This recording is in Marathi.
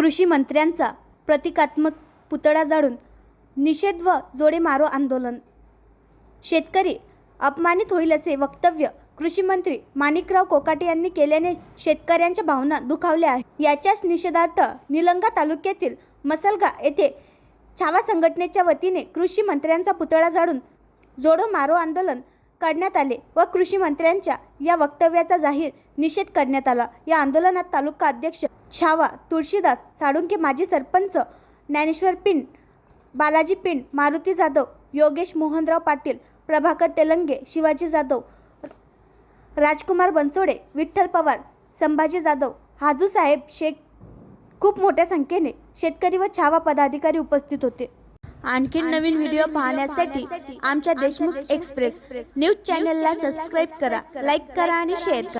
कृषी मंत्र्यांचा प्रतिकात्मक पुतळा जाळून निषेध व जोडे मारो आंदोलन. शेतकरी अपमानित होईल असे वक्तव्य कृषी मंत्री माणिकराव कोकाटे यांनी केल्याने शेतकऱ्यांच्या भावना दुखावल्या आहेत. याच्याच निषेधार्थ निलंगा तालुक्यातील मसलगा येथे छावा संघटनेच्या वतीने कृषी मंत्र्यांचा पुतळा जाळून जोडो मारो आंदोलन करण्यात आले व कृषी मंत्र्यांच्या या वक्तव्याचा जाहीर निषेध करण्यात आला. या आंदोलनात तालुका अध्यक्ष छावा तुळशीदास साळुंके माजी सरपंच ज्ञानेश्वर पिंड बालाजी पिंड मारुती जाधव योगेश मोहनराव पाटील प्रभाकर तेलंगे शिवाजी जाधव राजकुमार बनसोडे विठ्ठल पवार संभाजी जाधव हाजू साहेब शेख खूप मोठ्या संख्येने शेतकरी व छावा पदाधिकारी उपस्थित होते. आणखी नवीन व्हिडिओ पाहण्यासाठी आमच्या देशमुख एक्सप्रेस न्यूज चॅनलला सबस्क्राईब करा लाईक करा आणि शेअर करा.